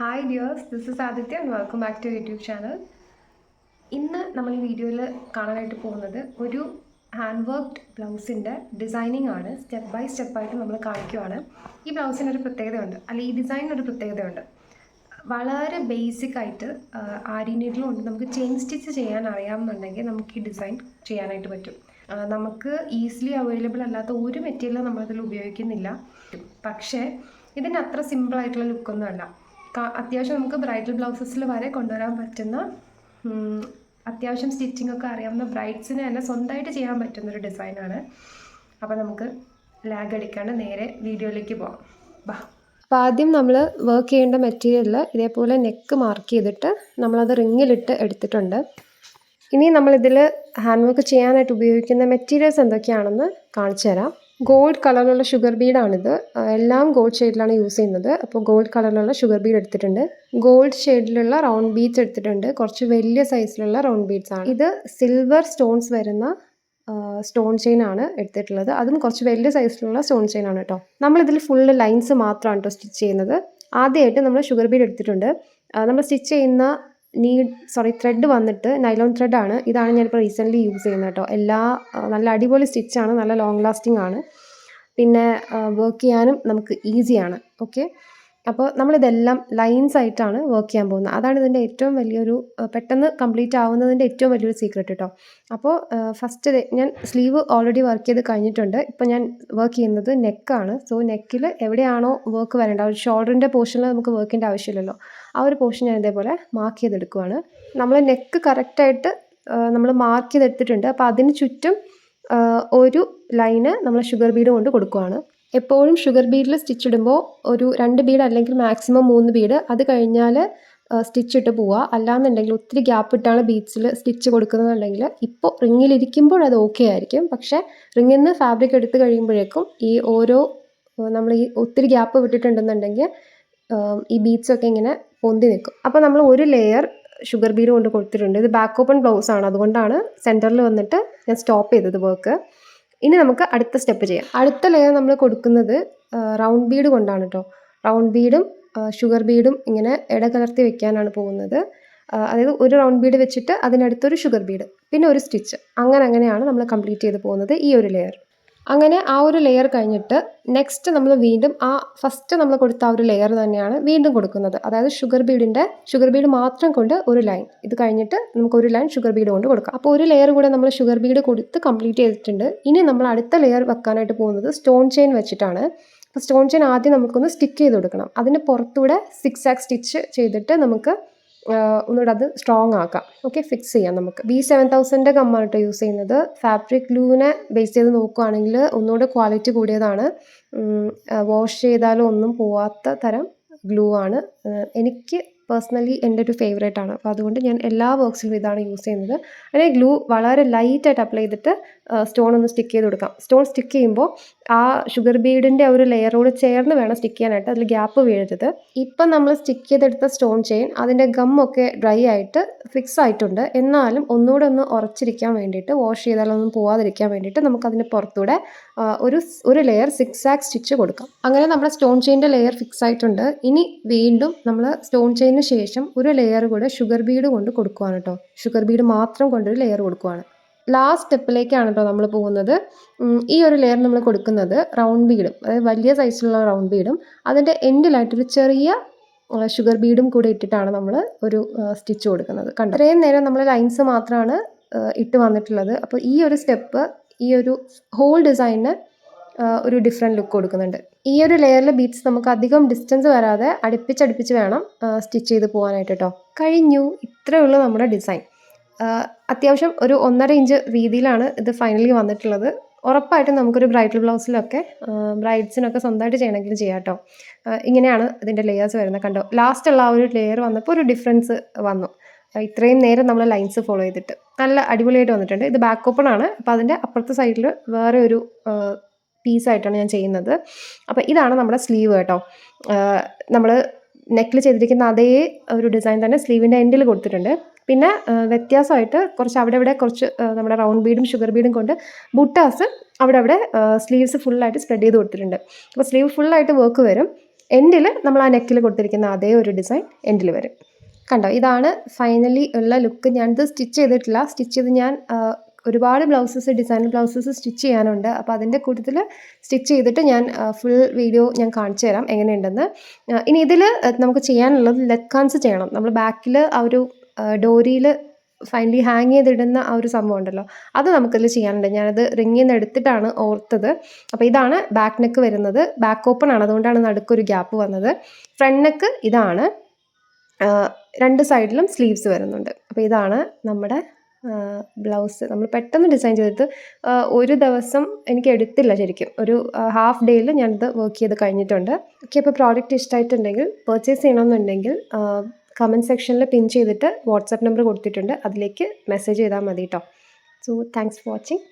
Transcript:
Hi dears this is Aditya and welcome back to YouTube channel ഇന്ന് നമ്മൾ ഈ വീഡിയോയിൽ കാണാനായിട്ട് പോകുന്നത് ഒരു ഹാൻഡ് വർക്ക്ഡ് ബ്ലൗസിന്റെ ഡിസൈനിങ് ആണ് സ്റ്റെപ്പ് ബൈ സ്റ്റെപ്പായിട്ട് നമ്മൾ കാണിക്കുവാണ്. ഈ ബ്ലൗസിന് ഒരു പ്രത്യേകതയുണ്ട്. അല്ലെങ്കിൽ ഈ ഡിസൈനൊരു പ്രത്യേകതയുണ്ട്. വളരെ ബേസിക് ആയിട്ട് ആരി നീഡിലും ഉണ്ട് നമുക്ക് ചെയിൻ സ്റ്റിച്ച് ചെയ്യാൻ അറിയാമെന്നുണ്ടെങ്കിൽ നമുക്ക് ഈ ഡിസൈൻ ചെയ്യാനായിട്ട് പറ്റും. നമുക്ക് ഈസിലി അവൈലബിൾ അല്ലാത്ത ഒരു മെറ്റീരിയലും നമ്മളതിൽ ഉപയോഗിക്കുന്നില്ല. പക്ഷേ ഇതിന് അത്ര സിമ്പിളായിട്ടുള്ള ലുക്കൊന്നും അല്ല. കാ- അത്യാവശ്യം നമുക്ക് ബ്രൈഡൽ ബ്ലൗസസിൽ വരെ കൊണ്ടുവരാൻ പറ്റുന്ന അത്യാവശ്യം സ്റ്റിച്ചിങ് ഒക്കെ അറിയാവുന്ന ബ്രൈഡ്സിന് തന്നെ സ്വന്തമായിട്ട് ചെയ്യാൻ പറ്റുന്നൊരു ഡിസൈനാണ്. അപ്പോൾ നമുക്ക് ലാഗ് അടിക്കാണ്ട് നേരെ വീഡിയോയിലേക്ക് പോവാം. ബാ. അപ്പോൾ ആദ്യം നമ്മൾ വർക്ക് ചെയ്യേണ്ട മെറ്റീരിയലിൽ ഇതേപോലെ നെക്ക് മാർക്ക് ചെയ്തിട്ട് നമ്മളത് റിങ്ങിലിട്ട് എടുത്തിട്ടുണ്ട്. ഇനി നമ്മളിതിൽ ഹാൻഡ് വർക്ക് ചെയ്യാനായിട്ട് ഉപയോഗിക്കുന്ന മെറ്റീരിയൽസ് എന്തൊക്കെയാണെന്ന് കാണിച്ചു തരാം ഗോൾഡ് കളറിലുള്ള ഷുഗർ ബീഡാണിത്. എല്ലാം ഗോൾഡ് ഷെയ്ഡിലാണ് യൂസ് ചെയ്യുന്നത്. അപ്പോൾ ഗോൾഡ് കളറിലുള്ള ഷുഗർ ബീഡ് എടുത്തിട്ടുണ്ട്. ഗോൾഡ് ഷെയ്ഡിലുള്ള റൗണ്ട് ബീഡ്സ് എടുത്തിട്ടുണ്ട്. കുറച്ച് വലിയ സൈസിലുള്ള റൗണ്ട് ബീഡ്സ് ആണ്. ഇത് സിൽവർ സ്റ്റോൺസ് വരുന്ന സ്റ്റോൺ ചെയിൻ ആണ് എടുത്തിട്ടുള്ളത്. അതും കുറച്ച് വലിയ സൈസിലുള്ള സ്റ്റോൺ ചെയിൻ ആണ് കേട്ടോ. നമ്മളിതിൽ ഫുള്ള് ലൈൻസ് മാത്രമാണ് കേട്ടോ സ്റ്റിച്ച് ചെയ്യുന്നത്. ആദ്യമായിട്ട് നമ്മൾ ഷുഗർ ബീഡ് എടുത്തിട്ടുണ്ട്. നമ്മൾ സ്റ്റിച്ച് ചെയ്യുന്ന നീഡ് സോറി ത്രെഡ് വന്നിട്ട് നൈലോൺ ത്രെഡാണ് ഇതാണ് ഞാനിപ്പോൾ റീസെന്റ്ലി യൂസ് ചെയ്യുന്നത് കേട്ടോ. എല്ലാ നല്ല അടിപൊളി സ്റ്റിച്ചാണ് നല്ല ലോങ് ലാസ്റ്റിംഗ് ആണ്. പിന്നെ വർക്ക് ചെയ്യാനും നമുക്ക് ഈസിയാണ് ഓക്കെ അപ്പോൾ നമ്മളിതെല്ലാം ലൈൻസ് ആയിട്ടാണ് വർക്ക് ചെയ്യാൻ പോകുന്നത്. അതാണ് ഇതിന്റെ ഏറ്റവും വലിയൊരു പെട്ടെന്ന് കംപ്ലീറ്റ് ആവുന്നതിന്റെ ഏറ്റവും വലിയൊരു സീക്രട്ട് കേട്ടോ അപ്പോൾ ഫസ്റ്റ് ഞാൻ സ്ലീവ് ഓൾറെഡി വർക്ക് ചെയ്ത് കഴിഞ്ഞിട്ടുണ്ട്. ഇപ്പോൾ ഞാൻ വർക്ക് ചെയ്യുന്നത് നെക്കാണ് സോ നെക്കിൽ എവിടെയാണോ വർക്ക് വരേണ്ടത് ആ ഒരു ഷോൾഡറിന്റെ പോർഷനിൽ നമുക്ക് വർക്കിന്റെ ആവശ്യമില്ലല്ലോ. ആ ഒരു പോർഷൻ ഞാൻ ഇതേപോലെ മാർക്ക് ചെയ്തെടുക്കുവാണ്. നമ്മൾ നെക്ക് കറക്റ്റായിട്ട് നമ്മൾ മാർക്ക് ചെയ്തെടുത്തിട്ടുണ്ട്. അപ്പോൾ അതിന് ചുറ്റും ഒരു ലൈന് നമ്മൾ ഷുഗർ ബീഡ് കൊണ്ട് കൊടുക്കുവാണ്. എപ്പോഴും ഷുഗർ ബീഡിൽ സ്റ്റിച്ച് ഇടുമ്പോൾ ഒരു രണ്ട് ബീഡ് അല്ലെങ്കിൽ മാക്സിമം മൂന്ന് ബീഡ് അത് കഴിഞ്ഞാൽ സ്റ്റിച്ച് ഇട്ട് പോവുക. അല്ലാന്നുണ്ടെങ്കിൽ ഒത്തിരി ഗ്യാപ്പ് ഇട്ടാണ് ബീഡ്സിൽ സ്റ്റിച്ച് കൊടുക്കുന്നതെന്നുണ്ടെങ്കിൽ ഇപ്പോൾ റിങ്ങിലിരിക്കുമ്പോൾ അത് ഓക്കെ ആയിരിക്കും. പക്ഷേ റിങ്ങിൽ നിന്ന് ഫാബ്രിക് എടുത്ത് കഴിയുമ്പോഴേക്കും ഈ ഓരോ നമ്മൾ ഈ ഒത്തിരി ഗ്യാപ്പ് വിട്ടിട്ടുണ്ടെന്നുണ്ടെങ്കിൽ ഈ ബീഡ്സ് ഒക്കെ ഇങ്ങനെ പൊന്തി നിൽക്കും. അപ്പോൾ നമ്മൾ ഒരു ലെയർ ഷുഗർ ബീഡ് കൊണ്ട് കൊടുത്തിട്ടുണ്ട്. ഇത് ബാക്ക് ഓപ്പൺ ബ്ലൗസ് ആണ്. അതുകൊണ്ടാണ് സെന്ററിൽ വന്നിട്ട് ഞാൻ സ്റ്റോപ്പ് ചെയ്തത് വർക്ക് ഇനി നമുക്ക് അടുത്ത സ്റ്റെപ്പ് ചെയ്യാം. അടുത്ത ലെയർ നമ്മൾ കൊടുക്കുന്നത് റൗണ്ട് ബീഡ് കൊണ്ടാണ് കേട്ടോ റൗണ്ട് ബീഡും ഷുഗർ ബീഡും ഇങ്ങനെ ഇടകലർത്തി വെക്കാനാണ് പോകുന്നത്. അതായത് ഒരു റൗണ്ട് ബീഡ് വെച്ചിട്ട് അതിനടുത്തൊരു ഷുഗർ ബീഡ് പിന്നെ ഒരു സ്റ്റിച്ച് അങ്ങനെ അങ്ങനെയാണ് നമ്മൾ കംപ്ലീറ്റ് ചെയ്ത് പോകുന്നത് ഈ ഒരു ലെയർ അങ്ങനെ ആ ഒരു ലെയർ കഴിഞ്ഞിട്ട് നെക്സ്റ്റ് നമ്മൾ വീണ്ടും ആ ഫസ്റ്റ് നമ്മൾ കൊടുത്ത ആ ഒരു ലെയർ തന്നെയാണ് വീണ്ടും കൊടുക്കുന്നത്. അതായത് ഷുഗർ ബീഡിന്റെ ഷുഗർ ബീഡ് മാത്രം കൊണ്ട് ഒരു ലൈൻ ഇത് കഴിഞ്ഞിട്ട് നമുക്ക് ഒരു ലൈൻ ഷുഗർ ബീഡ് കൊണ്ട് കൊടുക്കാം. അപ്പോൾ ഒരു ലെയർ കൂടെ നമ്മൾ ഷുഗർ ബീഡ് കൊടുത്ത് കംപ്ലീറ്റ് ചെയ്തിട്ടുണ്ട്. ഇനി നമ്മൾ അടുത്ത ലെയർ വെക്കാനായിട്ട് പോകുന്നത് സ്റ്റോൺ ചെയിൻ വെച്ചിട്ടാണ്. അപ്പോൾ സ്റ്റോൺ ചെയിൻ ആദ്യം നമുക്കൊന്ന് സ്റ്റിക്ക് ചെയ്ത് കൊടുക്കണം. അതിന് പുറത്തൂടെ സിക്സ് സ്റ്റിച്ച് ചെയ്തിട്ട് നമുക്ക് ഒന്നുകൂടെ അത് സ്ട്രോങ് ആക്കാം. ഓക്കെ ഫിക്സ് ചെയ്യാം നമുക്ക്. ബി സെവൻ തൗസൻഡിന്റെ കമ്മാണ് യൂസ് ചെയ്യുന്നത്. ഫാബ്രിക് ഗ്ലൂവിനെ ബേസ് ചെയ്ത് നോക്കുകയാണെങ്കിൽ ഒന്നുകൂടെ ക്വാളിറ്റി കൂടിയതാണ്. വാഷ് ചെയ്താലും ഒന്നും പോവാത്ത തരം ഗ്ലൂ ആണ്. എനിക്ക് പേഴ്സണലി എന്റെ ഒരു ഫേവറേറ്റ് ആണ്. അപ്പോൾ അതുകൊണ്ട് ഞാൻ എല്ലാ വർക്ക്സിലും ഇതാണ് യൂസ് ചെയ്യുന്നത്. അങ്ങനെ ഗ്ലൂ വളരെ ലൈറ്റായിട്ട് അപ്ലൈ ചെയ്തിട്ട് സ്റ്റോൺ ഒന്ന് സ്റ്റിക്ക് ചെയ്ത് കൊടുക്കാം. സ്റ്റോൺ സ്റ്റിക്ക് ചെയ്യുമ്പോൾ ആ ഷുഗർ ബീഡിന്റെ ഒരു ലെയറോട് ചേർന്ന് വേണം സ്റ്റിക്ക് ചെയ്യാനായിട്ട്. അതിൽ ഗ്യാപ്പ് വീഴരുത്. ഇപ്പം നമ്മൾ സ്റ്റിക്ക് ചെയ്തെടുത്ത സ്റ്റോൺ ചെയിൻ അതിന്റെ ഗമ്മൊക്കെ ഡ്രൈ ആയിട്ട് ഫിക്സ് ആയിട്ടുണ്ട്. എന്നാലും ഒന്നുകൂടെ ഒന്ന് ഉറച്ചിരിക്കാൻ വേണ്ടിയിട്ട് വാഷ് ചെയ്താലൊന്നും പോവാതിരിക്കാൻ വേണ്ടിയിട്ട് നമുക്കതിന്റെ പുറത്തൂടെ ഒരു ഒരു ലെയർ സിക്സ് ആക്സ് സ്റ്റിച്ച് കൊടുക്കാം. അങ്ങനെ നമ്മുടെ സ്റ്റോൺ ചെയിന്റെ ലെയർ ഫിക്സ് ആയിട്ടുണ്ട്. ഇനി വീണ്ടും നമ്മൾ സ്റ്റോൺ ചെയിന് ശേഷം ഒരു ലെയർ കൂടെ ഷുഗർ ബീഡ് കൊണ്ട് കൊടുക്കുവാണ് കേട്ടോ ഷുഗർ ബീഡ് മാത്രം കൊണ്ടൊരു ലെയർ കൊടുക്കുവാണ്. ലാസ്റ്റ് സ്റ്റെപ്പിലേക്കാണ് കേട്ടോ നമ്മൾ പോകുന്നത്. ഈ ഒരു ലെയർ നമ്മൾ കൊടുക്കുന്നത് റൗണ്ട് ബീഡും അതായത് വലിയ സൈസിലുള്ള റൗണ്ട് ബീഡും അതിന്റെ എൻഡിലായിട്ടൊരു ചെറിയ ഷുഗർ ബീഡും കൂടെ ഇട്ടിട്ടാണ് നമ്മൾ ഒരു സ്റ്റിച്ച് കൊടുക്കുന്നത്. കണ്ടോ? ഇത്രയും നേരം നമ്മൾ ലൈൻസ് മാത്രമാണ് ഇട്ട് വന്നിട്ടുള്ളത്. അപ്പോൾ ഈ ഒരു സ്റ്റെപ്പ് ഈ ഒരു ഹോൾ ഡിസൈനിന് ഒരു ഡിഫറെന്റ് ലുക്ക് കൊടുക്കുന്നുണ്ട്. ഈ ഒരു ലെയറിലെ ബീറ്റ്സ് നമുക്ക് അധികം ഡിസ്റ്റൻസ് വരാതെ അടുപ്പിച്ചടുപ്പിച്ച് വേണം സ്റ്റിച്ച് ചെയ്ത് പോകാനായിട്ട് കേട്ടോ കഴിഞ്ഞു. ഇത്രയുള്ള നമ്മുടെ ഡിസൈൻ അത്യാവശ്യം ഒരു ഒന്നര ഇഞ്ച് വീതിയിലാണ് ഇത് ഫൈനലി വന്നിട്ടുള്ളത്. ഉറപ്പായിട്ടും നമുക്കൊരു ബ്രൈഡൽ ബ്ലൗസിലൊക്കെ ബ്രൈഡ്സിനൊക്കെ സ്വന്തമായിട്ട് ചെയ്യണമെങ്കിൽ ചെയ്യാം കേട്ടോ. ഇങ്ങനെയാണ് ഇതിന്റെ ലെയേഴ്സ് വരുന്നത്. കണ്ടോ ലാസ്റ്റുള്ള ആ ഒരു ലെയർ വന്നപ്പോൾ ഒരു ഡിഫറൻസ് വന്നു. ഇത്രയും നേരം നമ്മൾ ലൈൻസ് ഫോളോ ചെയ്തിട്ട്. നല്ല അടിപൊളിയായിട്ട് വന്നിട്ടുണ്ട്. ഇത് ബാക്ക് ഓപ്പൺ ആണ്. അപ്പോൾ അതിന്റെ അപ്പുറത്തെ സൈഡിൽ വേറെ ഒരു പീസായിട്ടാണ് ഞാൻ ചെയ്യുന്നത്. അപ്പോൾ ഇതാണ് നമ്മുടെ സ്ലീവ് കേട്ടോ. നമ്മൾ നെക്കിൽ ചെയ്തിരിക്കുന്ന അതേ ഒരു ഡിസൈൻ തന്നെ സ്ലീവിന്റെ എൻഡിൽ കൊടുത്തിട്ടുണ്ട്. പിന്നെ വ്യത്യാസമായിട്ട് കുറച്ച് അവിടെ ഇവിടെ കുറച്ച് നമ്മുടെ റൗണ്ട് ബീഡും ഷുഗർ ബീഡും കൊണ്ട് ബുട്ടാസ് അവിടെ അവിടെ സ്ലീവ്സ് ഫുള്ളായിട്ട് സ്പ്രെഡ് ചെയ്ത് കൊടുത്തിട്ടുണ്ട്. അപ്പോൾ സ്ലീവ് ഫുള്ളായിട്ട് വർക്ക് വരും. എൻഡിൽ നമ്മൾ ആ നെക്കിൽ കൊടുത്തിരിക്കുന്ന അതേ ഒരു ഡിസൈൻ എൻഡിൽ വരും. കണ്ടോ? ഇതാണ് ഫൈനലി ഉള്ള ലുക്ക് ഞാനിത് സ്റ്റിച്ച് ചെയ്തിട്ടില്ല. സ്റ്റിച്ച് ചെയ്ത് ഞാൻ ഒരുപാട് ബ്ലൗസസ് ഡിസൈനർ ബ്ലൗസസ് സ്റ്റിച്ച് ചെയ്യാനുണ്ട്. അപ്പോൾ അതിന്റെ കൂട്ടത്തിൽ സ്റ്റിച്ച് ചെയ്തിട്ട് ഞാൻ ഫുൾ വീഡിയോ ഞാൻ കാണിച്ചു തരാം എങ്ങനെയുണ്ടെന്ന്. ഇനി ഇതിൽ നമുക്ക് ചെയ്യാനുള്ളത് ലെക്കാൻസ് ചെയ്യണം. നമ്മൾ ബാക്കിൽ ആ ഒരു ഡോരിയിൽ ഫൈനലി ഹാങ് ചെയ്തിടുന്ന ആ ഒരു സംഭവം ഉണ്ടല്ലോ. അത് നമുക്കിതിൽ ചെയ്യാനുണ്ട്. ഞാനത് റിങ്ങിൽ നിന്ന് എടുത്തിട്ടാണ് ഓർത്തത്. അപ്പോൾ ഇതാണ് ബാക്ക് നെക്ക് വരുന്നത്. ബാക്ക് ഓപ്പൺ ആണ്. അതുകൊണ്ടാണ് നടുക്കൊരു ഗ്യാപ്പ് വന്നത്. ഫ്രണ്ട് നെക്ക് ഇതാണ്. രണ്ട് സൈഡിലും സ്ലീവ്സ് വരുന്നുണ്ട്. അപ്പോൾ ഇതാണ് നമ്മുടെ ബ്ലൗസ്. നമ്മൾ പെട്ടെന്ന് ഡിസൈൻ ചെയ്തിട്ട് ഒരു ദിവസം എനിക്ക് എടുത്തില്ല ശരിക്കും. ഒരു ഹാഫ് ഡേയിൽ ഞാനിത് വർക്ക് ചെയ്ത് കഴിഞ്ഞിട്ടുണ്ട്. ഓക്കെ അപ്പോൾ പ്രോഡക്റ്റ് ഇഷ്ടമായിട്ടുണ്ടെങ്കിൽ പർച്ചേസ് ചെയ്യണമെന്നുണ്ടെങ്കിൽ കമന്റ് സെക്ഷനിൽ പിൻ ചെയ്തിട്ട് വാട്സാപ്പ് നമ്പർ കൊടുത്തിട്ടുണ്ട്. അതിലേക്ക് മെസ്സേജ് ചെയ്താൽ മതി കേട്ടോ സോ താങ്ക്സ് ഫോർ വാച്ചിങ്